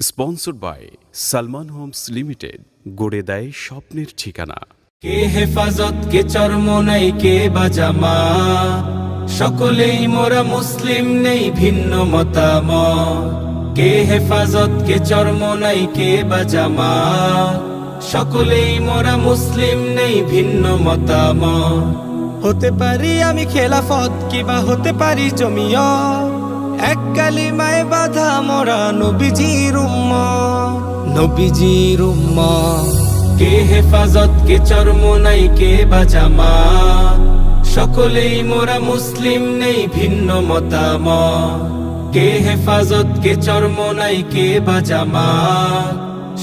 Sponsored by Salman homes limited গড়ে দেয় স্বপ্নের ঠিকানা। কে হেফাজত, কে চর্ম নাই, কে বাজামা? সকলেই মোরা মুসলিম নেই, ভিন্ন মতামত। কে হেফাজত, কে চর্ম নাই, কে বাজামা? সকলেই মোরা মুসলিম নেই, ভিন্ন মতামত। হতে পারি আমি খেলাফত, কিবা হতে পারি জমিয় এক কালিমায় বাধা মোরা নবীজির উম্মত নবীজির উম্মত। কে হেফাজত কে চরমনাই কে বাজামা সকলেই মোরা মুসলিম নেই ভিন্ন মতামত। কে হেফাজত কে চরমনাই কে বাজামা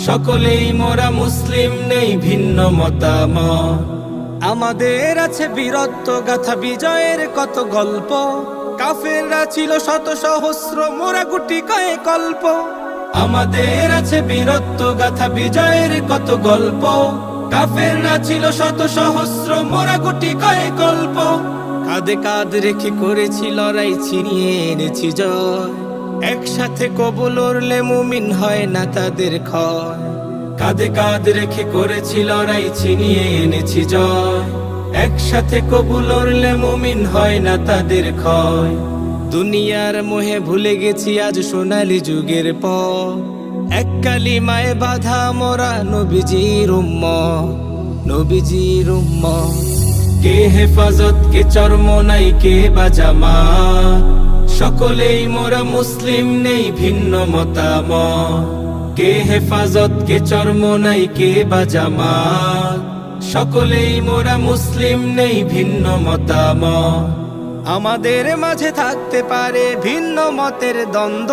সকলেই মোরা মুসলিম নেই ভিন্ন মতামত। আমাদের আছে বীরত্ব গাথা বিজয়ের কত গল্প। কাফেররা ছিল শত সহস্র মোরা গুটি কয়ে কল্প আমাদের আছে বীরত্ব গাথা বিজয়ের কত গল্প। কাফেররা ছিল শত সহস্র মোরা গুটি কয়ে গল্প কাঁধে কাঁধ রেখে করেছি লড়াই ছিনিয়ে এনেছি জয়। একসাথে কবুল উড়লে মুমিন হয় না তাদের ক্ষয়। কাঁধে কাঁধ রেখে করেছি লড়াই ছিনিয়ে এনেছি জয়। একসাথে কবুল উড়লে মুমিন হয় না তাদের ক্ষয়। দুনিয়ার মোহে ভুলে গেছি আজ সোনালি যুগের পর এক কালিমায় বাধা মোরা নবীজির উম্ম নবীজির উম্ম কে হেফাজত, কে চর্ম নাই, কে বাজামা সকলেই মোরা মুসলিম নেই, ভিন্ন মতামত। কে হেফাজত, কে চর্ম নাই, কে বাজামা সকলেই মোরা মুসলিম নেই ভিন্ন মতাম আমাদের মাঝে থাকতে পারে ভিন্ন মতের দ্বন্দ্ব।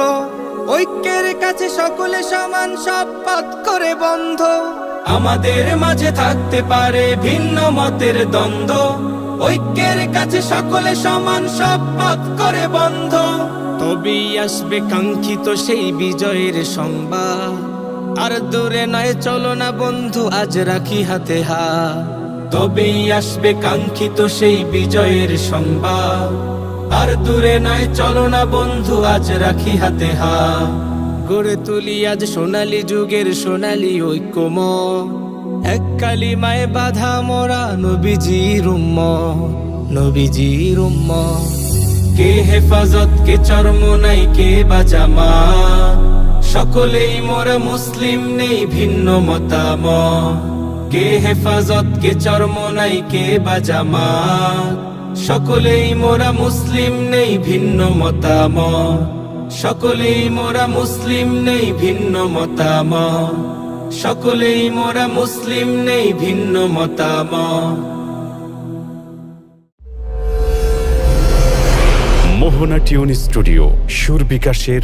ঐক্যের কাছে সকলে সমান সব পথ করে বন্ধ। আমাদের মাঝে থাকতে পারে ভিন্ন মতের দ্বন্দ্ব। ঐক্যের কাছে সকলে সমান সব পথ করে বন্ধ। তবেই আসবে কাঙ্ক্ষিত সেই বিজয়ের সংবাদ। আর দূরে নয়, চলো না বন্ধু, আজ রাখি হাতে হা তবেই আসবে কাঙ্ক্ষিত সেই বিজয়ের সংবাদ। আর দূরে নয়, চলো না বন্ধু, আজ রাখি হাতে হা গড়ে তুলি আজ সোনালী যুগের সোনালী ঐক্যম এক কালিমায় বাধা মোরা নবীজি রুম্ম নবীজি রুম্ম কে হেফাজত, কে চর্ম নাই, কে বাজামা সকলেই মোরা মুসলিম, নেই ভিন্ন মতাম কে হেফাজত, কে চর্ম নাই, কে বাজামা সকলেই মোরা মুসলিম, নেই ভিন্ন মতাম সকলেই মোরা মুসলিম, নেই ভিন্ন মতামত। সকলেই মোরা মুসলিম, নেই ভিন্ন মতামত। মোহনা টিউন স্টুডিও, সুর বিকাশের